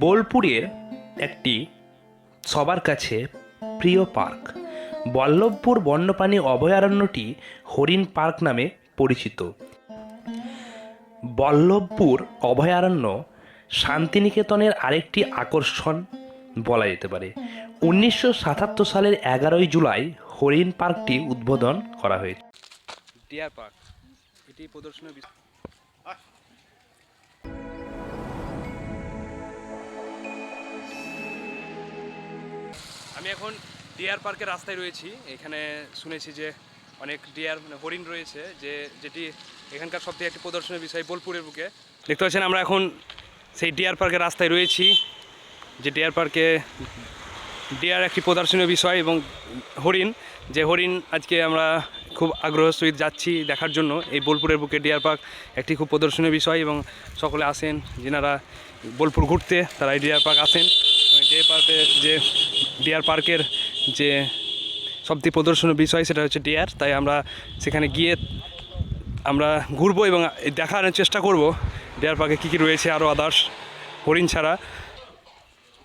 বোলপুরের একটি সবার কাছে প্রিয় পার্ক। বল্লভপুর বন্যপ্রাণী অভয়ারণ্যটি হরিণ পার্ক নামে পরিচিত। বল্লভপুর অভয়ারণ্য শান্তিনিকেতনের আরেকটি আকর্ষণ বলা যেতে পারে। উনিশশো সাতাত্তর সালের এগারোই জুলাই হরিণ পার্কটি উদ্বোধন করা হয়েছে। ডিয়ার পার্ক, এটি প্রদর্শনের আমি এখন ডিয়ার পার্কের রাস্তায় রয়েছি। এখানে শুনেছি যে অনেক ডিয়ার মানে হরিণ রয়েছে, যে যেটি এখানকার সবথেকে একটি প্রদর্শনের বিষয় বোলপুরের বুকে। দেখতে পাচ্ছেন আমরা এখন সেই ডিয়ার পার্কের রাস্তায় রয়েছি, যে ডিয়ার পার্কে ডিয়ার একটি প্রদর্শনীয় বিষয় এবং হরিণ, যে হরিণ আজকে আমরা খুব আগ্রহ সহিত যাচ্ছি দেখার জন্য। এই বোলপুরের বুকে ডিয়ার পার্ক একটি খুব প্রদর্শনীয় বিষয় এবং সকলে আসেন, যেনারা বোলপুর ঘুরতে, তারা এই ডিয়ার পার্ক আসেন ডিয়ার পার্কের যে ডিয়ার পার্কের যে সবথেকে প্রদর্শনীয় বিষয় সেটা হচ্ছে ডিয়ার। তাই আমরা সেখানে গিয়ে আমরা ঘুরবো এবং দেখানোর চেষ্টা করব ডিয়ার পার্কে কী কী রয়েছে আরও আদার্স হরিণ ছাড়া।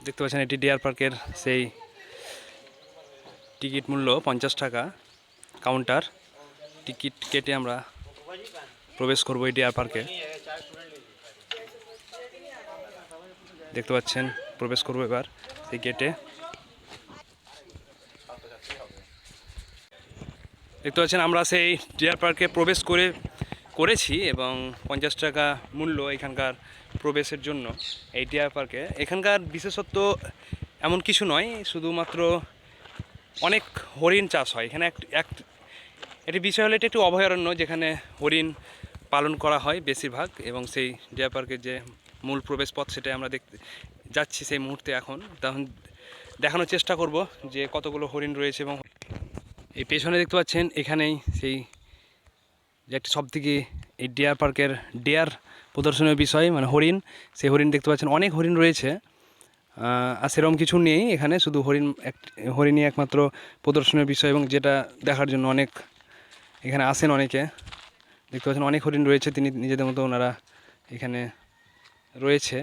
দেখতে পাচ্ছেন এটি ডিয়ার পার্কের সেই টিকিট মূল্য পঞ্চাশ টাকা কাউন্টার। টিকিট কেটে আমরা প্রবেশ করব এই ডিয়ার পার্কে। দেখতে পাচ্ছেন, প্রবেশ করব এবার সেই গেটে দেখতে পাচ্ছেন, আমরা সেই ডিয়ার পার্কে প্রবেশ করে, করেছি এবং পঞ্চাশ টাকা মূল্য এখানকার প্রবেশের জন্য এই ডিয়ার পার্কে। এখানকার বিশেষত্ব এমন কিছু নয়, শুধুমাত্র অনেক হরিণ চাষ হয়। এখানে এক এক এটি বিষয় হলো, এটা একটি অভয়ারণ্য যেখানে হরিণ পালন করা হয় বেশিরভাগ এবং সেই ডিয়ার পার্কের যে মূল প্রবেশ পথ সেটাই আমরা দেখতে যাচ্ছি সেই মুহূর্তে এখন। তখন দেখানোর চেষ্টা করব যে কতগুলো হরিণ রয়েছে এবং এই পেছনে দেখতে পাচ্ছেন এখানেই সেই যে একটা সবথেকে এই ডিয়ার পার্কের ডিয়ার প্রদর্শনীয় বিষয় মানে হরিণ। সেই হরিণ দেখতে পাচ্ছেন অনেক হরিণ রয়েছে। আর সেরকম কিছু নেই এখানে, শুধু হরিণ এক, হরিণই একমাত্র প্রদর্শনীয় বিষয় এবং যেটা দেখার জন্য অনেক এখানে আসেন অনেকে। দেখতে পাচ্ছেন অনেক হরিণ রয়েছে, তিনি নিজেদের মতো ওনারা এখানে রয়েছে,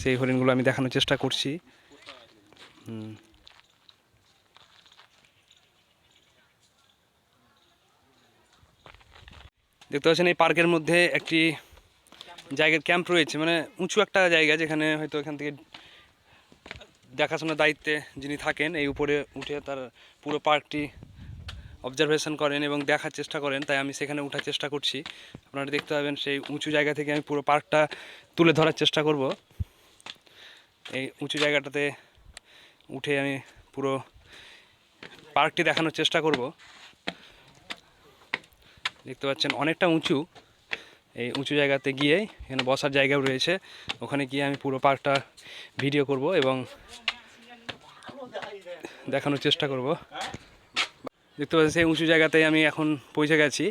সেই হরিণগুলো আমি দেখানোর চেষ্টা করছি। দেখতে পাচ্ছেন এই পার্কের মধ্যে একটি জায়গার ক্যাম্প রয়েছে মানে উঁচু একটা জায়গা যেখানে হয়তো এখান থেকে দেখাশোনার দায়িত্বে যিনি থাকেন, এই উপরে উঠে তার পুরো পার্কটি অবজারভেশন করেন এবং দেখার চেষ্টা করেন, তাই আমি সেখানে ওঠার চেষ্টা করছি। আপনারা দেখতে পাবেন সেই উঁচু জায়গা থেকে আমি পুরো পার্কটা তুলে ধরার চেষ্টা করব। এই উঁচু জায়গাটাতে উঠে আমি পুরো পার্কটি দেখানোর চেষ্টা করব। দেখতে পাচ্ছেন অনেকটা উঁচু। এই উঁচু জায়গাতে গিয়ে এখানে বসার জায়গাও রয়েছে। ওখানে গিয়ে আমি পুরো পার্কটা ভিডিও করব এবং দেখানোর চেষ্টা করব। দেখতে পাচ্ছেন, সেই উঁচু জায়গাতেই আমি এখন পৌঁছে গেছি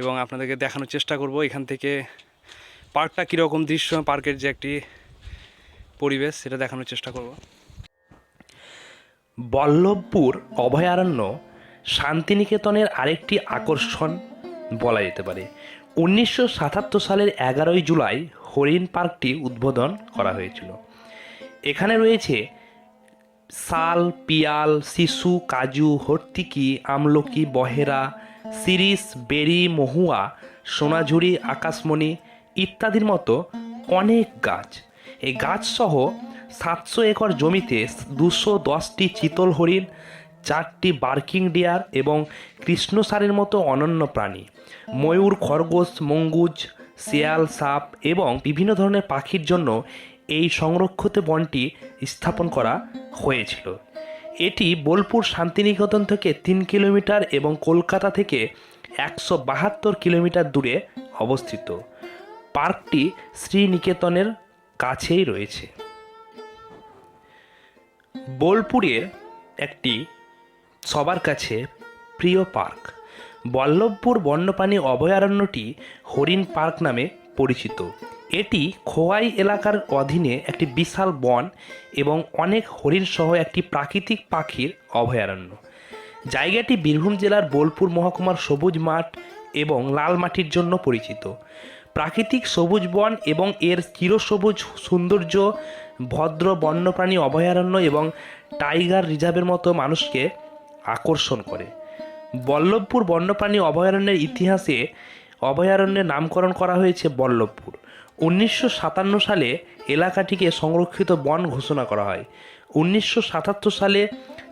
এবং আপনাদেরকে দেখানোর চেষ্টা করব এখান থেকে পার্কটা কীরকম দৃশ্য, পার্কের যে একটি পরিবেশ, সেটা দেখানোর চেষ্টা করব। বল্লভপুর অভয়ারণ্য শান্তিনিকেতনের আরেকটি আকর্ষণ বলা যেতে পারে। উনিশশো সাতাত্তর সালের এগারোই জুলাই হরিণ পার্কটি উদ্বোধন করা হয়েছিল। এখানে রয়েছে শাল পিয়াল, শিশু, কাজু, হর্তিকি, আমলকি, বহেরা, সিরিস, বেরি, মহুয়া, সোনাঝুরি, আকাশমণি ইত্যাদির মতো অনেক গাছ। এই গাছসহ সাতশো একর জমিতে দুশো দশটি চিতল হরিণ, চারটি বার্কিং ডিয়ার এবং কৃষ্ণসারের মতো অনন্য প্রাণী। ময়ূর, খরগোশ, মঙ্গুজ, শিয়াল, সাপ এবং বিভিন্ন ধরনের পাখির জন্য এই সংরক্ষিত বনটি স্থাপন করা হয়েছিল। এটি বোলপুর শান্তিনিকেতন থেকে তিন কিলোমিটার এবং কলকাতা থেকে একশো বাহাত্তর কিলোমিটার দূরে অবস্থিত। পার্কটি শ্রীনিকেতনের কাছেই রয়েছে। বোলপুরের একটি সবার কাছে প্রিয় পার্ক। বল্লভপুর বন্যপ্রাণী অভয়ারণ্যটি হরিণ পার্ক নামে পরিচিত। এটি খোয়াই এলাকার অধীনে একটি বিশাল বন এবং অনেক হরিণ সহ একটি প্রাকৃতিক পাখির অভয়ারণ্য। জায়গাটি বীরভূম জেলার বোলপুর মহকুমার সবুজ মাঠ এবং লাল মাটির জন্য পরিচিত। প্রাকৃতিক সবুজ বন এবং এর চিরসবুজ সৌন্দর্য, ভদ্র বন্যপ্রাণী অভয়ারণ্য এবং টাইগার রিজার্ভের মতো মানুষকে আকর্ষণ করে। বল্লভপুর বন্যপ্রাণী অভয়ারণ্যের ইতিহাসে অভয়ারণ্যের নামকরণ করা হয়েছে বল্লভপুর। উনিশশো সাতান্ন সালে এলাকাটিকে সংরক্ষিত বন ঘোষণা করা হয়। উনিশশো সাতাত্তর সালে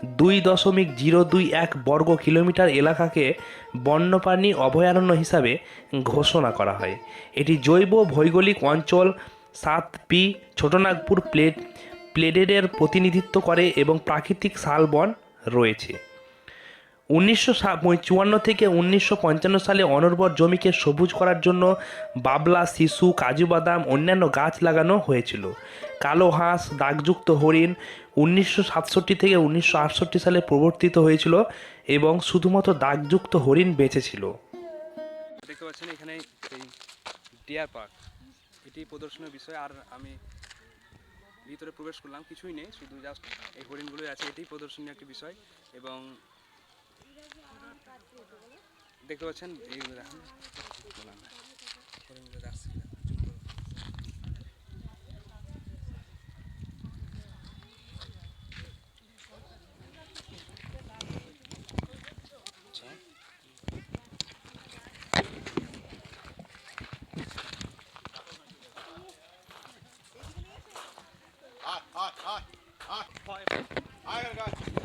দুই দশমিক জিরো দুই এক বর্গ কিলোমিটার এলাকাকে বন্যপ্রাণী অভয়ারণ্য হিসাবে ঘোষণা করা হয়। এটি জৈব ভৌগোলিক অঞ্চল সাত পি ছোটনাগপুর প্লেট, প্লেডেডের প্রতিনিধিত্ব করে এবং প্রাকৃতিক শালবন রয়েছে। উনিশশো চুয়ান্ন থেকে উনিশশো পঞ্চান্ন সালে অনর্বর জমিকে সবুজ করার জন্য বাবলা, শিশু, কাজু বাদাম, অন্যান্য গাছ লাগানো হয়েছিল। কালো হাঁস, দাগযুক্ত হরিণ উনিশশো সাতষট্টি থেকে উনিশশো আটষট্টি সালে প্রবর্তিত হয়েছিল এবং শুধুমাত্র দাগযুক্ত হরিণ বেঁচেছিল দেখতে পাচ্ছেন এখানে এই ডিয়ার পার্ক এটি প্রদর্শনের বিষয়, আর আমি ভিতরে প্রবেশ করলাম, কিছুই নেই, শুধু জাস্ট এই হরিণগুলোই আছে, এটাই প্রদর্শনীয় একটি বিষয়। এবং দেখতে পাচ্ছেন এইগুলো দেখেন I gotta go.